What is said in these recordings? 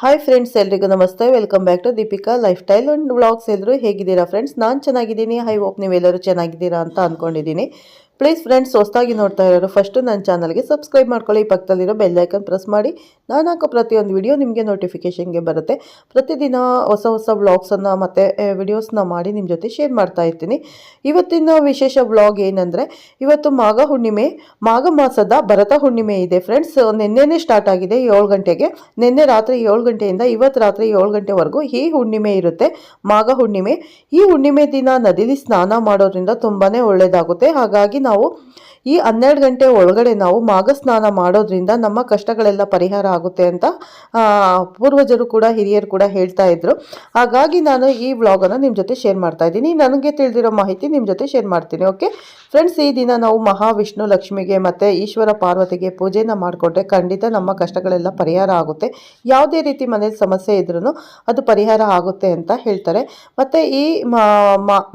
Hi friends ಎಲ್ರಿಗೂ ನಮಸ್ತೆ. Welcome back to Deepika lifestyle and vlogs ಎಲ್ಲರೂ ಹೇಗಿದ್ದೀರಾ ಫ್ರೆಂಡ್ಸ್ ನಾನು ಚೆನ್ನಾಗಿದ್ದೀನಿ. ಐ ಹೋಪ್ ನೀವೆಲ್ಲರೂ ಚೆನ್ನಾಗಿದ್ದೀರಾ ಅಂತ ಅಂದ್ಕೊಂಡಿದ್ದೀನಿ ಪ್ಲೀಸ್ ಫ್ರೆಂಡ್ಸ್ ಹೊಸದಾಗಿ ನೋಡ್ತಾ ಇರೋರು ಫಸ್ಟು ನನ್ನ ಚಾನಲ್ಗೆ ಸಬ್ಸ್ಕ್ರೈಬ್ ಮಾಡ್ಕೊಳ್ಳಿ. ಪಕ್ಕದಲ್ಲಿರೋ ಬೆಲ್ ಐಕನ್ ಪ್ರೆಸ್ ಮಾಡಿ. ನಾನು ಹಾಕೋ ಪ್ರತಿಯೊಂದು ವಿಡಿಯೋ ನಿಮಗೆ ನೋಟಿಫಿಕೇಷನ್ಗೆ ಬರುತ್ತೆ. ಪ್ರತಿದಿನ ಹೊಸ ಹೊಸ ವ್ಲಾಗ್ಸನ್ನು ಮತ್ತು ವಿಡಿಯೋಸ್ನ ಮಾಡಿ ನಿಮ್ಮ ಜೊತೆ ಶೇರ್ ಮಾಡ್ತಾ ಇರ್ತೀನಿ. ಇವತ್ತಿನ ವಿಶೇಷ ವ್ಲಾಗ್ ಏನಂದರೆ, ಇವತ್ತು ಮಾಘ ಹುಣ್ಣಿಮೆ, ಮಾಘ ಮಾಸದ ಭರತ ಹುಣ್ಣಿಮೆ ಇದೆ ಫ್ರೆಂಡ್ಸ್ ನಿನ್ನೆ ಸ್ಟಾರ್ಟ್ ಆಗಿದೆ ಏಳು ಗಂಟೆಗೆ. ನಿನ್ನೆ ರಾತ್ರಿ ಏಳು ಗಂಟೆಯಿಂದ ಇವತ್ತು ರಾತ್ರಿ ಏಳು ಗಂಟೆವರೆಗೂ ಈ ಹುಣ್ಣಿಮೆ ಇರುತ್ತೆ, ಮಾಘ ಹುಣ್ಣಿಮೆ. ಈ ಹುಣ್ಣಿಮೆ ದಿನ ನದಿಲಿ ಸ್ನಾನ ಮಾಡೋದ್ರಿಂದ ತುಂಬಾ ಒಳ್ಳೆಯದಾಗುತ್ತೆ ಹಾಗಾಗಿ ನಾವು ಈ ಹನ್ನೆರಡು ಗಂಟೆ ಒಳಗಡೆ ನಾವು ಮಾಘ ಸ್ನಾನ ಮಾಡೋದ್ರಿಂದ ನಮ್ಮ ಕಷ್ಟಗಳೆಲ್ಲ ಪರಿಹಾರ ಆಗುತ್ತೆ ಅಂತ ಪೂರ್ವಜರು ಕೂಡ, ಹಿರಿಯರು ಕೂಡ ಹೇಳ್ತಾ ಇದ್ರು. ಹಾಗಾಗಿ ನಾನು ಈ ವ್ಲಾಗನ್ನು ನಿಮ್ಮ ಜೊತೆ ಶೇರ್ ಮಾಡ್ತಾ ಇದ್ದೀನಿ. ನನಗೆ ತಿಳಿದಿರೋ ಮಾಹಿತಿ ನಿಮ್ಮ ಜೊತೆ ಶೇರ್ ಮಾಡ್ತೀನಿ ಓಕೆ ಫ್ರೆಂಡ್ಸ್ ಈ ದಿನ ನಾವು ಮಹಾವಿಷ್ಣು, ಲಕ್ಷ್ಮಿಗೆ ಮತ್ತು ಈಶ್ವರ ಪಾರ್ವತಿಗೆ ಪೂಜೆನ ಮಾಡಿಕೊಟ್ರೆ ಖಂಡಿತ ನಮ್ಮ ಕಷ್ಟಗಳೆಲ್ಲ ಪರಿಹಾರ ಆಗುತ್ತೆ. ಯಾವುದೇ ರೀತಿ ಮನೇಲಿ ಸಮಸ್ಯೆ ಇದ್ರೂ ಅದು ಪರಿಹಾರ ಆಗುತ್ತೆ ಅಂತ ಹೇಳ್ತಾರೆ. ಮತ್ತು ಈ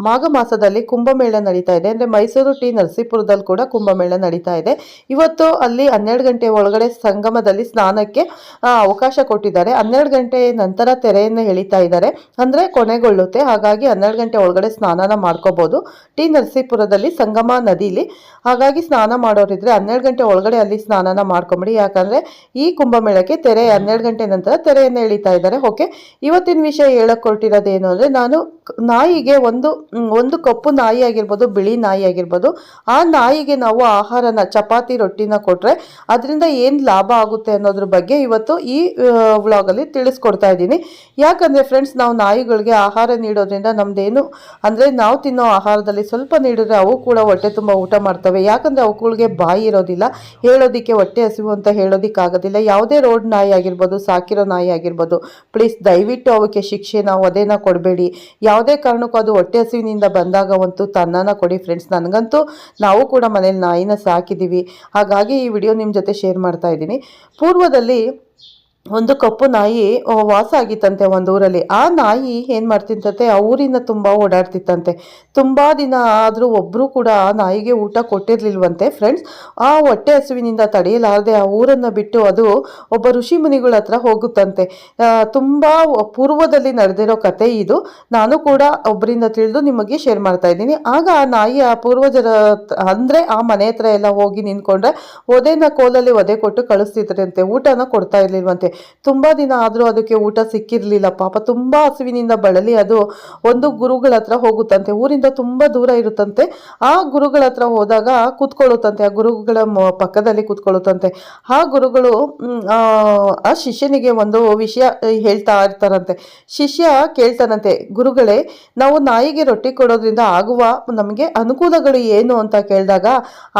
ಮಾಘ ಮಾಸದಲ್ಲಿ ಕುಂಭಮೇಳ ನಡೀತಾ ಇದೆ. ಅಂದರೆ ಮೈಸೂರು ಟಿ ನರಸೀಪುರದಲ್ಲಿ ಕೂಡ ಕುಂಭಮೇಳ ನಡೀತಾ ಇದೆ. ಇವತ್ತು ಅಲ್ಲಿ ಹನ್ನೆರಡು ಗಂಟೆ ಒಳಗಡೆ ಸಂಗಮದಲ್ಲಿ ಸ್ನಾನಕ್ಕೆ ಅವಕಾಶ ಕೊಟ್ಟಿದ್ದಾರೆ. ಹನ್ನೆರಡು ಗಂಟೆ ನಂತರ ತೆರೆಯನ್ನು ಎಳಿತಾ ಇದ್ದಾರೆ. ಅಂದರೆ ಕೊನೆಗೊಳ್ಳುತ್ತೆ. ಹಾಗಾಗಿ ಹನ್ನೆರಡು ಗಂಟೆ ಒಳಗಡೆ ಸ್ನಾನನ ಮಾಡ್ಕೋಬೋದು. ಟಿ ನರಸೀಪುರದಲ್ಲಿ ಸಂಗಮ ನದಿಲಿ. ಹಾಗಾಗಿ ಸ್ನಾನ ಮಾಡೋರಿದ್ರೆ ಹನ್ನೆರಡು ಗಂಟೆ ಒಳಗಡೆ ಅಲ್ಲಿ ಸ್ನಾನನ ಮಾಡ್ಕೊಂಬಿಡಿ. ಯಾಕಂದರೆ ಈ ಕುಂಭಮೇಳಕ್ಕೆ ತೆರೆ ಹನ್ನೆರಡು ಗಂಟೆ ನಂತರ ತೆರೆಯನ್ನು ಎಳಿತಾ ಇದ್ದಾರೆ. ಓಕೆ? ಇವತ್ತಿನ ವಿಷಯ ಹೇಳಕ್ ಏನು ಅಂದರೆ ನಾನು ನಾಯಿಗೆ ಒಂದು ಒಂದು ಕಪ್ಪು ನಾಯಿ ಆಗಿರ್ಬೋದು ಬಿಳಿ ನಾಯಿ ಆಗಿರ್ಬೋದು ಆ ನಾಯಿಗೆ ನಾವು ಆಹಾರನ, ಚಪಾತಿ ರೊಟ್ಟಿನ ಕೊಟ್ಟರೆ ಅದರಿಂದ ಏನು ಲಾಭ ಆಗುತ್ತೆ ಅನ್ನೋದ್ರ ಬಗ್ಗೆ ಇವತ್ತು ಈ ವ್ಲಾಗಲ್ಲಿ ತಿಳಿಸ್ಕೊಡ್ತಾ ಇದ್ದೀನಿ. ಯಾಕಂದರೆ ಫ್ರೆಂಡ್ಸ್, ನಾವು ನಾಯಿಗಳಿಗೆ ಆಹಾರ ನೀಡೋದ್ರಿಂದ ನಮ್ದೇನು ಅಂದರೆ ನಾವು ತಿನ್ನೋ ಆಹಾರದಲ್ಲಿ ಸ್ವಲ್ಪ ನೀಡಿದ್ರೆ ಅವು ಕೂಡ ಹೊಟ್ಟೆ ತುಂಬ ಊಟ ಮಾಡ್ತವೆ. ಯಾಕಂದರೆ ಅವುಗಳಿಗೆ ಬಾಯಿ ಇರೋದಿಲ್ಲ, ಹೇಳೋದಕ್ಕೆ ಹೊಟ್ಟೆ ಹಸಿವು ಅಂತ ಹೇಳೋದಕ್ಕಾಗೋದಿಲ್ಲ ಯಾವುದೇ ರೋಡ್ ನಾಯಿ ಆಗಿರ್ಬೋದು, ಸಾಕಿರೋ ನಾಯಿ ಆಗಿರ್ಬೋದು, ಪ್ಲೀಸ್ ದಯವಿಟ್ಟು ಅವಕ್ಕೆ ಶಿಕ್ಷೆ ನಾವು ಅದೇನ ಕೊಡಬೇಡಿ. ಯಾವುದೇ ಕಾರಣಕ್ಕೂ ಅದು ಹೊಟ್ಟೆ ಹಸಿವಿನಿಂದ ಬಂದಾಗ ಅಂತೂ ತನ್ನನ ಕೊಡಿ. ಫ್ರೆಂಡ್ಸ್, ನನಗಂತೂ ನಾವು ಕೂಡ ಮನೇಲಿ ನಾಯಿನ ಸಾಕಿದ್ದೀವಿ. ಹಾಗಾಗಿ ಈ ವಿಡಿಯೋ ನಿಮ್ಮ ಜೊತೆ ಶೇರ್ ಮಾಡ್ತಾ ಇದ್ದೀನಿ. ಪೂರ್ವದಲ್ಲಿ ಒಂದು ಕಪ್ಪು ನಾಯಿ ವಾಸ ಆಗಿತ್ತಂತೆ ಒಂದು ಊರಲ್ಲಿ. ಆ ನಾಯಿ ಏನು ಮಾಡ್ತಿತ್ತಂತೆ? ಆ ಊರಿನ ತುಂಬ ಓಡಾಡ್ತಿತ್ತಂತೆ. ತುಂಬ ದಿನ ಆದರೂ ಒಬ್ಬರು ಕೂಡ ಆ ನಾಯಿಗೆ ಊಟ ಕೊಟ್ಟಿರಲಿಲ್ವಂತೆ ಫ್ರೆಂಡ್ಸ್ ಆ ಹೊಟ್ಟೆ ಹಸುವಿನಿಂದ ತಡೆಯಲಾರದೆ ಆ ಊರನ್ನು ಬಿಟ್ಟು ಅದು ಒಬ್ಬ ಋಷಿ ಮುನಿಗಳ ಹತ್ರ ಹೋಗುತ್ತಂತೆ. ತುಂಬ ಪೂರ್ವದಲ್ಲಿ ನಡೆದಿರೋ ಕತೆ ಇದು. ನಾನು ಕೂಡ ಒಬ್ಬರಿಂದ ತಿಳಿದು ನಿಮಗೆ ಶೇರ್ ಮಾಡ್ತಾ ಇದ್ದೀನಿ. ಆಗ ಆ ನಾಯಿ ಆ ಪೂರ್ವಜರ ಅಂದ್ರೆ ಆ ಮನೆ ಹತ್ರ ಎಲ್ಲ ಹೋಗಿ ನಿಂತ್ಕೊಂಡ್ರೆ ಒದೆನ ಕೋಲಲ್ಲಿ ಒದೆ ಕೊಟ್ಟು ಕಳಿಸ್ತಿದ್ರಂತೆ. ಊಟನ ಕೊಡ್ತಾ ಇರ್ಲಿಲ್ವಂತೆ. ತುಂಬಾ ದಿನ ಆದರೂ ಅದಕ್ಕೆ ಊಟ ಸಿಕ್ಕಿರಲಿಲ್ಲ. ಪಾಪ ತುಂಬಾ ಹಸುವಿನಿಂದ ಬಳಲಿ ಅದು ಒಂದು ಗುರುಗಳ ಹತ್ರ ಹೋಗುತ್ತಂತೆ. ಊರಿಂದ ತುಂಬಾ ದೂರ ಇರುತ್ತಂತೆ. ಆ ಗುರುಗಳ ಹತ್ರ ಹೋದಾಗ ಕೂತ್ಕೊಳ್ಳುತ್ತಂತೆ. ಆ ಗುರುಗಳ ಪಕ್ಕದಲ್ಲಿ ಕೂತ್ಕೊಳ್ಳುತ್ತಂತೆ. ಆ ಗುರುಗಳು ಆ ಶಿಷ್ಯನಿಗೆ ಒಂದು ವಿಷಯ ಹೇಳ್ತಾ ಇರ್ತಾರಂತೆ. ಶಿಷ್ಯ ಕೇಳ್ತಾನಂತೆ, ಗುರುಗಳೇ, ನಾವು ನಾಯಿಗೆ ರೊಟ್ಟಿ ಕೊಡೋದ್ರಿಂದ ಆಗುವ ನಮಗೆ ಅನುಕೂಲಗಳು ಏನು? ಅಂತ ಕೇಳಿದಾಗ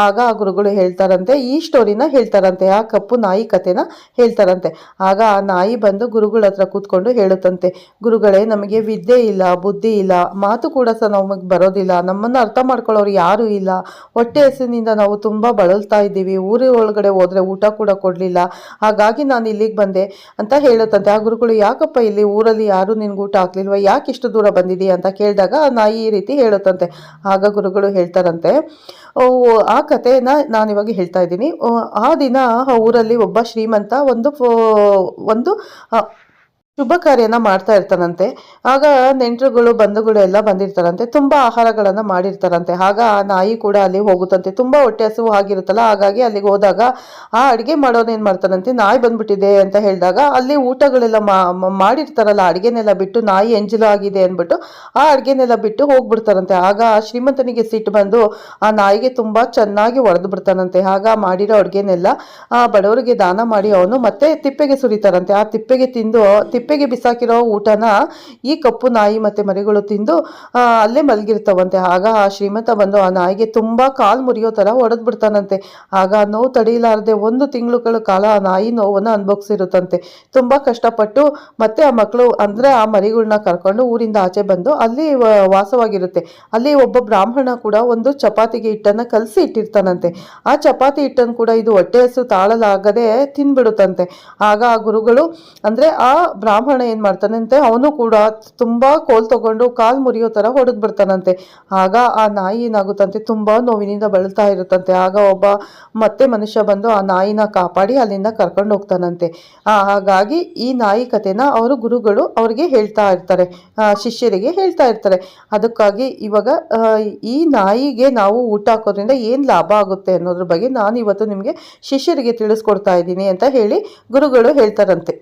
ಆಗ ಆ ಗುರುಗಳು ಹೇಳ್ತಾರಂತೆ, ಈ ಸ್ಟೋರಿನ ಹೇಳ್ತಾರಂತೆ. ಆ ಕಪ್ಪು ನಾಯಿ ಕಥೆನ ಹೇಳ್ತಾರಂತೆ. ಆಗ ಆ ನಾಯಿ ಬಂದು ಗುರುಗಳ ಹತ್ರ ಕೂತ್ಕೊಂಡು ಹೇಳುತ್ತಂತೆ, ಗುರುಗಳೇ, ನಮಗೆ ವಿದ್ಯೆ ಇಲ್ಲ, ಬುದ್ಧಿ ಇಲ್ಲ, ಮಾತು ಕೂಡ ಸಹ ನಮಗೆ ಬರೋದಿಲ್ಲ, ನಮ್ಮನ್ನು ಅರ್ಥ ಮಾಡ್ಕೊಳ್ಳೋರು ಯಾರೂ ಇಲ್ಲ, ಹೊಟ್ಟೆ ಹಸಿನಿಂದ ನಾವು ತುಂಬ ಬಳಲ್ತಾ ಇದ್ದೀವಿ, ಊರಿ ಒಳಗಡೆ ಹೋದ್ರೆ ಊಟ ಕೂಡ ಕೊಡಲಿಲ್ಲ, ಹಾಗಾಗಿ ನಾನು ಇಲ್ಲಿಗೆ ಬಂದೆ ಅಂತ ಹೇಳುತ್ತಂತೆ. ಆ ಗುರುಗಳು, ಯಾಕಪ್ಪ ಇಲ್ಲಿ ಊರಲ್ಲಿ ಯಾರೂ ನಿನ್ಗೆ ಊಟ ಹಾಕ್ಲಿಲ್ವಾ? ಯಾಕೆ ಇಷ್ಟು ದೂರ ಬಂದಿದ್ದೀಯ? ಅಂತ ಕೇಳಿದಾಗ ಆ ನಾಯಿ ಈ ರೀತಿ ಹೇಳುತ್ತಂತೆ. ಆಗ ಗುರುಗಳು ಹೇಳ್ತಾರಂತೆ ಆ ಕಥೆನ ನಾನು ಇವಾಗ ಹೇಳ್ತಾ ಇದ್ದೀನಿ. ಆ ದಿನ ಊರಲ್ಲಿ ಒಬ್ಬ ಶ್ರೀಮಂತ ಒಂದು ಒಂದು ಶುಭ ಕಾರ್ಯನ ಮಾಡ್ತಾ ಇರ್ತಾನಂತೆ. ಆಗ ನೆಂಟರುಗಳು, ಬಂಧುಗಳು ಎಲ್ಲ ಬಂದಿರ್ತಾರಂತೆ. ತುಂಬಾ ಆಹಾರಗಳನ್ನ ಮಾಡಿರ್ತಾರಂತೆ. ಆಗ ಆ ನಾಯಿ ಕೂಡ ಅಲ್ಲಿ ಹೋಗುತ್ತಂತೆ. ತುಂಬಾ ಹೊಟ್ಟೆ ಹಸಿವು ಆಗಿರುತ್ತಲ್ಲ, ಹಾಗಾಗಿ ಅಲ್ಲಿಗೆ ಹೋದಾಗ, ಆ ಅಡಿಗೆ ಮಾಡೋನ್ ಏನ್ ಮಾಡ್ತಾರಂತೆ ನಾಯಿ ಬಂದ್ಬಿಟ್ಟಿದೆ ಅಂತ ಹೇಳಿದಾಗ, ಅಲ್ಲಿ ಊಟಗಳೆಲ್ಲ ಮಾಡಿರ್ತಾರಲ್ಲ, ಅಡಿಗೆನೆಲ್ಲ ಬಿಟ್ಟು ನಾಯಿ ಎಂಜಲು ಆಗಿದೆ ಅಂದ್ಬಿಟ್ಟು, ಆ ಅಡಿಗೆನೆಲ್ಲ ಬಿಟ್ಟು ಹೋಗ್ಬಿಡ್ತಾರಂತೆ. ಆಗ ಆ ಶ್ರೀಮಂತನಿಗೆ ಸಿಟ್ಟು ಬಂದು, ಆ ನಾಯಿಗೆ ತುಂಬಾ ಚೆನ್ನಾಗಿ ಒಡೆದು ಬಿಡ್ತಾನಂತೆ. ಆಗ ಮಾಡಿರೋ ಅಡುಗೆನೆಲ್ಲ, ಆ ಬಡವರಿಗೆ ದಾನ ಮಾಡಿ ಅವನು ಮತ್ತೆ ತಿಪ್ಪೆಗೆ ಸುರಿತಾರಂತೆ. ಆ ತಿಪ್ಪೆಗೆ ತಿಂದು ತಿಪ್ಪೆಗೆ ಬಿಸಾಕಿರೋ ಊಟನ ಈ ಕಪ್ಪು ನಾಯಿ ಮತ್ತೆ ಮರಿಗಳು ತಿಂದು ಅಲ್ಲೇ ಮಲಗಿರ್ತಾವಂತೆ. ಆಗ ಆ ಶ್ರೀಮಂತ ಬಂದು ಆ ನಾಯಿಗೆ ತುಂಬಾ ಕಾಲ್ ಮುರಿಯೋ ತರ ಒಡೆದು ಬಿಡ್ತಾನಂತೆ ಆಗ ನೋವು ತಡೆಯಲಾರದೆ ಒಂದು ತಿಂಗಳುಗಳ ಕಾಲ ಆ ನಾಯಿ ನೋವನ್ನು ಅನುಭವಿಸಿರುತ್ತಂತೆ. ತುಂಬಾ ಕಷ್ಟಪಟ್ಟು ಮತ್ತೆ ಆ ಮಕ್ಕಳು ಅಂದ್ರೆ ಆ ಮರಿಗಳನ್ನ ಕರ್ಕೊಂಡು ಊರಿಂದ ಆಚೆ ಬಂದು ಅಲ್ಲಿ ವಾಸವಾಗಿರುತ್ತೆ. ಅಲ್ಲಿ ಒಬ್ಬ ಬ್ರಾಹ್ಮಣ ಕೂಡ ಒಂದು ಚಪಾತಿಗೆ ಹಿಟ್ಟನ್ನ ಕಲಸಿ ಇಟ್ಟಿರ್ತಾನಂತೆ. ಆ ಚಪಾತಿ ಹಿಟ್ಟನ್ನು ಕೂಡ ಇದು ಹೊಟ್ಟೆ ಹಸು ತಾಳಲಾಗದೆ ತಿನ್ಬಿಡುತ್ತಂತೆ. ಆಗ ಆ ಗುರುಗಳು ಅಂದ್ರೆ ಆ ಬ್ರಾ ಬ್ರಾಹ್ಮಣ ಏನು ಮಾಡ್ತಾನಂತೆ? ಅವನು ಕೂಡ ತುಂಬ ಕೋಲ್ ತಗೊಂಡು ಕಾಲು ಮುರಿಯೋ ಥರ ಹೊಡೆದು ಬಿಡ್ತಾನಂತೆ. ಆಗ ಆ ನಾಯಿ ಏನಾಗುತ್ತಂತೆ? ತುಂಬ ನೋವಿನಿಂದ ಬಳಲ್ತಾ ಇರುತ್ತಂತೆ. ಆಗ ಒಬ್ಬ ಮತ್ತೆ ಮನುಷ್ಯ ಬಂದು ಆ ನಾಯಿನ ಕಾಪಾಡಿ ಅಲ್ಲಿಂದ ಕರ್ಕೊಂಡು ಹೋಗ್ತಾನಂತೆ. ಹಾಗಾಗಿ ಈ ನಾಯಿ ಕಥೆನ ಅವರು ಗುರುಗಳು ಅವರಿಗೆ ಹೇಳ್ತಾ ಇರ್ತಾರೆ. ಶಿಷ್ಯರಿಗೆ ಹೇಳ್ತಾ ಇರ್ತಾರೆ. ಅದಕ್ಕಾಗಿ ಇವಾಗ ಈ ನಾಯಿಗೆ ನಾವು ಊಟ ಹಾಕೋದ್ರಿಂದ ಏನು ಲಾಭ ಆಗುತ್ತೆ ಅನ್ನೋದ್ರ ಬಗ್ಗೆ ನಾನು ಇವತ್ತು ನಿಮಗೆ ಶಿಷ್ಯರಿಗೆ ತಿಳಿಸ್ಕೊಡ್ತಾ ಇದ್ದೀನಿ ಅಂತ ಹೇಳಿ ಗುರುಗಳು ಹೇಳ್ತಾರಂತೆ.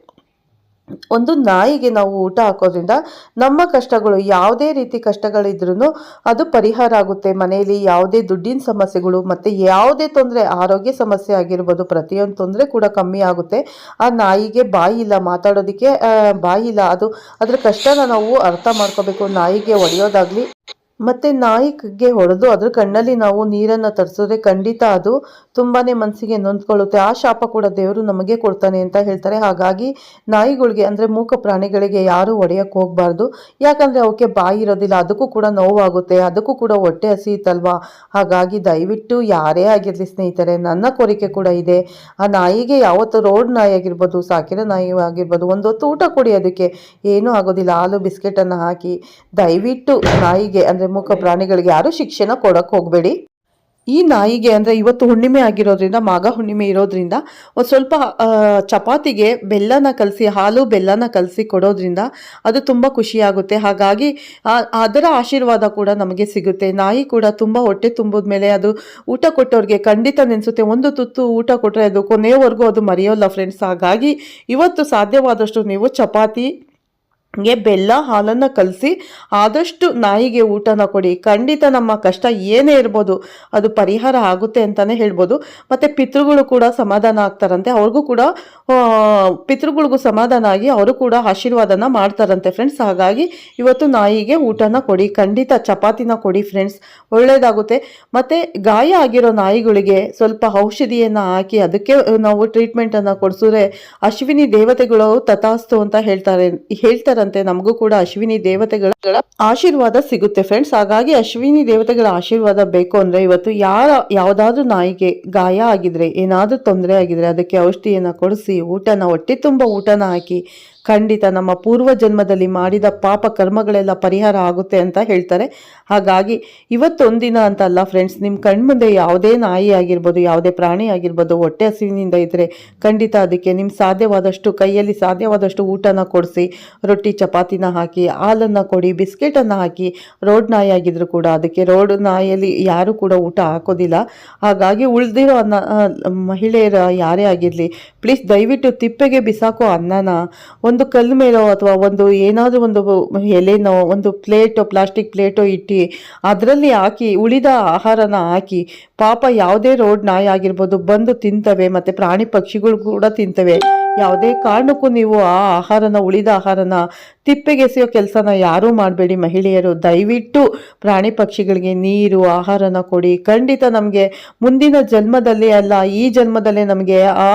ಒಂದು ನಾಯಿಗೆ ನಾವು ಊಟ ಹಾಕೋದ್ರಿಂದ ನಮ್ಮ ಕಷ್ಟಗಳು ಯಾವುದೇ ರೀತಿ ಕಷ್ಟಗಳಿದ್ರೂ ಅದು ಪರಿಹಾರ ಆಗುತ್ತೆ. ಮನೆಯಲ್ಲಿ ಯಾವುದೇ ದುಡ್ಡಿನ ಸಮಸ್ಯೆಗಳು ಮತ್ತು ಯಾವುದೇ ತೊಂದರೆ, ಆರೋಗ್ಯ ಸಮಸ್ಯೆ ಆಗಿರ್ಬೋದು, ಪ್ರತಿಯೊಂದು ತೊಂದರೆ ಕೂಡ ಕಮ್ಮಿ ಆಗುತ್ತೆ. ಆ ನಾಯಿಗೆ ಬಾಯಿ ಇಲ್ಲ, ಮಾತಾಡೋದಕ್ಕೆ ಬಾಯಿ ಇಲ್ಲ, ಅದು ಅದ್ರ ಕಷ್ಟನ ನಾವು ಅರ್ಥ ಮಾಡ್ಕೋಬೇಕು. ನಾಯಿಗೆ ಹೊಡೆಯೋದಾಗ್ಲಿ ಮತ್ತೆ ನಾಯಿಗೆ ಹೊಡೆದು ಅದ್ರ ಕಣ್ಣಲ್ಲಿ ನಾವು ನೀರನ್ನು ತರಿಸಿದ್ರೆ ಖಂಡಿತ ಅದು ತುಂಬಾನೇ ಮನಸ್ಸಿಗೆ ನೊಂದ್ಕೊಳ್ಳುತ್ತೆ. ಆ ಶಾಪ ಕೂಡ ದೇವರು ನಮಗೆ ಕೊಡ್ತಾನೆ ಅಂತ ಹೇಳ್ತಾರೆ. ಹಾಗಾಗಿ ನಾಯಿಗಳಿಗೆ ಅಂದರೆ ಮೂಕ ಪ್ರಾಣಿಗಳಿಗೆ ಯಾರು ಒಡೆಯಕ್ಕೆ ಹೋಗಬಾರ್ದು. ಯಾಕಂದರೆ ಅವಕ್ಕೆ ಬಾಯಿ ಇರೋದಿಲ್ಲ. ಅದಕ್ಕೂ ಕೂಡ ನೋವಾಗುತ್ತೆ. ಅದಕ್ಕೂ ಕೂಡ ಹೊಟ್ಟೆ ಹಸಿಯುತ್ತಲ್ವಾ? ಹಾಗಾಗಿ ದಯವಿಟ್ಟು ಯಾರೇ ಆಗಿರಲಿ ಸ್ನೇಹಿತರೆ, ನನ್ನ ಕೋರಿಕೆ ಕೂಡ ಇದೆ. ಆ ನಾಯಿಗೆ ಯಾವತ್ತು ರೋಡ್ ನಾಯಿ ಆಗಿರ್ಬೋದು, ಸಾಕಿರೋ ನಾಯಿ ಆಗಿರ್ಬೋದು, ಒಂದು ಹೊತ್ತು ಊಟ ಕೊಡಿ ಅದಕ್ಕೆ. ಏನೂ ಆಗೋದಿಲ್ಲ. ಹಾಲು, ಬಿಸ್ಕೆಟನ್ನು ಹಾಕಿ ದಯವಿಟ್ಟು ನಾಯಿಗೆ ಅಂದರೆ ಮೂಕ ಪ್ರಾಣಿಗಳಿಗೆ ಯಾರು ಶಿಕ್ಷಣ ಕೊಡಕ್ಕೆ ಹೋಗಬೇಡಿ. ಈ ನಾಯಿಗೆ ಅಂದರೆ ಇವತ್ತು ಹುಣ್ಣಿಮೆ ಆಗಿರೋದ್ರಿಂದ, ಮಾಘ ಹುಣ್ಣಿಮೆ ಇರೋದ್ರಿಂದ ಒಂದು ಸ್ವಲ್ಪ ಚಪಾತಿಗೆ ಬೆಲ್ಲನ ಕಲಸಿ, ಹಾಲು ಬೆಲ್ಲನ ಕಲಸಿ ಕೊಡೋದ್ರಿಂದ ಅದು ತುಂಬ ಖುಷಿಯಾಗುತ್ತೆ. ಹಾಗಾಗಿ ಅದರ ಆಶೀರ್ವಾದ ಕೂಡ ನಮಗೆ ಸಿಗುತ್ತೆ. ನಾಯಿ ಕೂಡ ತುಂಬ ಹೊಟ್ಟೆ ತುಂಬಿದ ಮೇಲೆ ಅದು ಊಟ ಕೊಟ್ಟವ್ರಿಗೆ ಖಂಡಿತ ನೆನ್ಸುತ್ತೆ. ಒಂದು ತುತ್ತು ಊಟ ಕೊಟ್ಟರೆ ಅದು ಕೊನೆಯವರೆಗೂ ಅದು ಮರೆಯೋಲ್ಲ ಫ್ರೆಂಡ್ಸ್ ಹಾಗಾಗಿ ಇವತ್ತು ಸಾಧ್ಯವಾದಷ್ಟು ನೀವು ಚಪಾತಿ ಗೆ ಬೆಲ್ಲ, ಹಾಲನ್ನು ಕಲಸಿ ಆದಷ್ಟು ನಾಯಿಗೆ ಊಟನ ಕೊಡಿ. ಖಂಡಿತ ನಮ್ಮ ಕಷ್ಟ ಏನೇ ಇರ್ಬೋದು ಅದು ಪರಿಹಾರ ಆಗುತ್ತೆ ಅಂತಲೇ ಹೇಳ್ಬೋದು. ಮತ್ತು ಪಿತೃಗಳು ಕೂಡ ಸಮಾಧಾನ ಆಗ್ತಾರಂತೆ. ಅವ್ರಿಗೂ ಕೂಡ ಪಿತೃಗಳಿಗೂ ಸಮಾಧಾನ ಆಗಿ ಅವರು ಕೂಡ ಆಶೀರ್ವಾದನ ಮಾಡ್ತಾರಂತೆ ಫ್ರೆಂಡ್ಸ್ ಹಾಗಾಗಿ ಇವತ್ತು ನಾಯಿಗೆ ಊಟನ ಕೊಡಿ. ಖಂಡಿತ ಚಪಾತಿನ ಕೊಡಿ ಫ್ರೆಂಡ್ಸ್ ಒಳ್ಳೆಯದಾಗುತ್ತೆ ಮತ್ತು ಗಾಯ ಆಗಿರೋ ನಾಯಿಗಳಿಗೆ ಸ್ವಲ್ಪ ಔಷಧಿಯನ್ನು ಹಾಕಿ ಅದಕ್ಕೆ ನಾವು ಟ್ರೀಟ್ಮೆಂಟನ್ನು ಕೊಡಿಸಿದ್ರೆ ಅಶ್ವಿನಿ ದೇವತೆಗಳು ತಥಾಸ್ತು ಅಂತ ಹೇಳ್ತಾರೆ ಹೇಳ್ತಾರೆ ಹೇಳ್ತಾರಂತೆ ನಮಗೂ ಕೂಡ ಅಶ್ವಿನಿ ದೇವತೆಗಳ ಆಶೀರ್ವಾದ ಸಿಗುತ್ತೆ ಫ್ರೆಂಡ್ಸ್ ಹಾಗಾಗಿ ಅಶ್ವಿನಿ ದೇವತೆಗಳ ಆಶೀರ್ವಾದ ಬೇಕು ಅಂದ್ರೆ ಇವತ್ತು ಯಾರ ಯಾವ್ದಾದ್ರು ನಾಯಿಗೆ ಗಾಯ ಆಗಿದ್ರೆ, ಏನಾದ್ರೂ ತೊಂದರೆ ಆಗಿದ್ರೆ, ಅದಕ್ಕೆ ಔಷಧಿಯನ್ನ ಕೊಡಿಸಿ, ಊಟನ, ಹೊಟ್ಟೆ ತುಂಬ ಊಟನ ಹಾಕಿ ಖಂಡಿತ ನಮ್ಮ ಪೂರ್ವ ಜನ್ಮದಲ್ಲಿ ಮಾಡಿದ ಪಾಪ ಕರ್ಮಗಳೆಲ್ಲ ಪರಿಹಾರ ಆಗುತ್ತೆ ಅಂತ ಹೇಳ್ತಾರೆ. ಹಾಗಾಗಿ ಇವತ್ತೊಂದಿನ ಅಂತ ಅಲ್ಲ ಫ್ರೆಂಡ್ಸ್ ನಿಮ್ಮ ಕಣ್ಮುಂದೆ ಯಾವುದೇ ನಾಯಿ ಆಗಿರ್ಬೋದು, ಯಾವುದೇ ಪ್ರಾಣಿ ಆಗಿರ್ಬೋದು, ಹೊಟ್ಟೆ ಹಸಿವಿನಿಂದ ಇದ್ದರೆ ಖಂಡಿತ ಅದಕ್ಕೆ ನಿಮ್ಮ ಸಾಧ್ಯವಾದಷ್ಟು ಕೈಯಲ್ಲಿ ಸಾಧ್ಯವಾದಷ್ಟು ಊಟನ ಕೊಡಿಸಿ, ರೊಟ್ಟಿ, ಚಪಾತಿನ ಹಾಕಿ, ಹಾಲನ್ನು ಕೊಡಿ, ಬಿಸ್ಕೆಟನ್ನು ಹಾಕಿ ರೋಡ್ ನಾಯಿ ಆಗಿದ್ದರೂ ಕೂಡ ಅದಕ್ಕೆ ರೋಡ್ ನಾಯಿಯಲ್ಲಿ ಯಾರು ಕೂಡ ಊಟ ಹಾಕೋದಿಲ್ಲ. ಹಾಗಾಗಿ ಉಳಿದಿರೋ ಅನ್ನ ಮಹಿಳೆಯರ ಯಾರೇ ಆಗಿರಲಿ ಪ್ಲೀಸ್ ದಯವಿಟ್ಟು ತಿಪ್ಪೆಗೆ ಬಿಸಾಕೋ ಅನ್ನನ ಒಂದು ಕಲ್ಲು ಮೇಲೋ ಅಥವಾ ಒಂದು ಏನಾದರೂ ಒಂದು ಎಲೆನೋ, ಒಂದು ಪ್ಲೇಟೋ, ಪ್ಲಾಸ್ಟಿಕ್ ಪ್ಲೇಟೋ ಇಟ್ಟು ಅದರಲ್ಲಿ ಹಾಕಿ, ಉಳಿದ ಆಹಾರನ ಹಾಕಿ, ಪಾಪ ಯಾವುದೇ ರೋಡ್ ನಾಯಿ ಆಗಿರ್ಬೋದು, ಬಂದು ತಿಂತವೆ ಮತ್ತು ಪ್ರಾಣಿ ಪಕ್ಷಿಗಳು ಕೂಡ ತಿಂತವೆ. ಯಾವುದೇ ಕಾರಣಕ್ಕೂ ನೀವು ಆ ಆಹಾರನ, ಉಳಿದ ಆಹಾರನ ತಿಪ್ಪೆಗೆಸೆಯೋ ಕೆಲಸನ ಯಾರೂ ಮಾಡಬೇಡಿ ಮಹಿಳೆಯರು. ದಯವಿಟ್ಟು ಪ್ರಾಣಿ ಪಕ್ಷಿಗಳಿಗೆ ನೀರು, ಆಹಾರನ ಕೊಡಿ. ಖಂಡಿತ ನಮಗೆ ಮುಂದಿನ ಜನ್ಮದಲ್ಲಿ ಅಲ್ಲ, ಈ ಜನ್ಮದಲ್ಲೇ ನಮಗೆ ಆ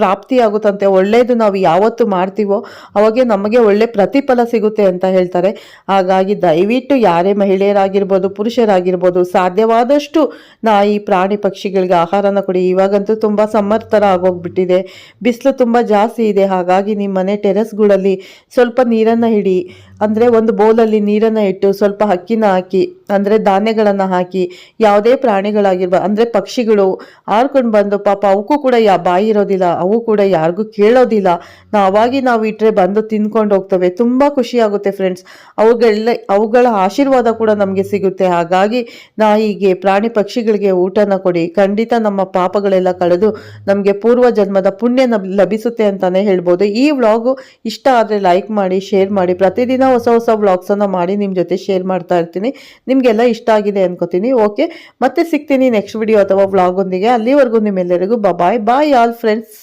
ಪ್ರಾಪ್ತಿಯಾಗುತ್ತಂತೆ. ಒಳ್ಳೆಯದು ನಾವು ಯಾವತ್ತು ಮಾಡ್ತೀವೋ ಅವಾಗೆ ನಮಗೆ ಒಳ್ಳೆ ಪ್ರತಿಫಲ ಸಿಗುತ್ತೆ ಅಂತ ಹೇಳ್ತಾರೆ. ಹಾಗಾಗಿ ದಯವಿಟ್ಟು ಯಾರೇ ಮಹಿಳೆಯರಾಗಿರ್ಬೋದು, ಪುರುಷರಾಗಿರ್ಬೋದು, ಸಾಧ್ಯವಾದಷ್ಟು ನಾಯಿ ಪ್ರಾಣಿ ಪಕ್ಷಿಗಳಿಗೆ ಆಹಾರನ ಕೊಡಿ. ಇವಾಗಂತೂ ತುಂಬ ಸಮ್ಮರ್ ಥರ ಆಗೋಗ್ಬಿಟ್ಟಿದೆ. ಬಿಸಿಲು ತುಂಬ ಜಾಸ್ತಿ ಇದೆ. ಹಾಗಾಗಿ ನಿಮ್ಮ ಮನೆ ಟೆರೆಸ್ಗಳಲ್ಲಿ ಸ್ವಲ್ಪ ನೀರನ್ನು ಹಿಡಿ ಅಂದರೆ ಒಂದು ಬೌಲಲ್ಲಿ ನೀರನ್ನು ಇಟ್ಟು ಸ್ವಲ್ಪ ಹಕ್ಕಿನ ಹಾಕಿ, ಅಂದರೆ ಧಾನ್ಯಗಳನ್ನು ಹಾಕಿ, ಯಾವುದೇ ಪ್ರಾಣಿಗಳಾಗಿರ್ಬ, ಅಂದರೆ ಪಕ್ಷಿಗಳು ಆರ್ಕೊಂಡು ಬಂದು ಪಾಪ ಅವಕ್ಕೂ ಕೂಡ ಯಾ ಬಾಯಿ ಇರೋದಿಲ್ಲ, ಅವು ಕೂಡ ಯಾರಿಗೂ ಕೇಳೋದಿಲ್ಲ. ನಾವಾಗಿ ನಾವು ಇಟ್ಟರೆ ಬಂದು ತಿನ್ಕೊಂಡು ಹೋಗ್ತವೆ. ತುಂಬ ಖುಷಿಯಾಗುತ್ತೆ ಫ್ರೆಂಡ್ಸ್ ಅವುಗಳೆಲ್ಲ ಅವುಗಳ ಆಶೀರ್ವಾದ ಕೂಡ ನಮಗೆ ಸಿಗುತ್ತೆ. ಹಾಗಾಗಿ ನಾಯಿಗೆ ಪ್ರಾಣಿ ಪಕ್ಷಿಗಳಿಗೆ ಊಟನ ಕೊಡಿ. ಖಂಡಿತ ನಮ್ಮ ಪಾಪಗಳೆಲ್ಲ ಕಳೆದು ನಮಗೆ ಪೂರ್ವ ಜನ್ಮದ ಪುಣ್ಯ ಲಭಿಸುತ್ತೆ ಅಂತಲೇ ಹೇಳ್ಬೋದು. ಈ ವ್ಲಾಗು ಇಷ್ಟ ಆದರೆ ಲೈಕ್ ಮಾಡಿ ಶೇರ್ ಮಾಡಿ. ಪ್ರತಿದಿನ ಹೊಸ ಹೊಸ ವ್ಲಾಗ್ಸನ್ನು ಮಾಡಿ ನಿಮ್ಮ ಜೊತೆ ಶೇರ್ ಮಾಡ್ತಾ ಇರ್ತೀನಿ. ನಿಮಗೆಲ್ಲ ಇಷ್ಟ ಆಗಿದೆ ಅನ್ಕೋತೀನಿ. ಓಕೆ ಮತ್ತೆ ಸಿಗ್ತೀನಿ ನೆಕ್ಸ್ಟ್ ವಿಡಿಯೋ ಅಥವಾ ವ್ಲಾಗೊಂದಿಗೆ ಅಲ್ಲಿವರೆಗೂ ನಿಮ್ಮೆಲ್ಲರಿಗೂ ಬಾಯ್ ಬಾಯ್ ಆಲ್ ಫ್ರೆಂಡ್ಸ್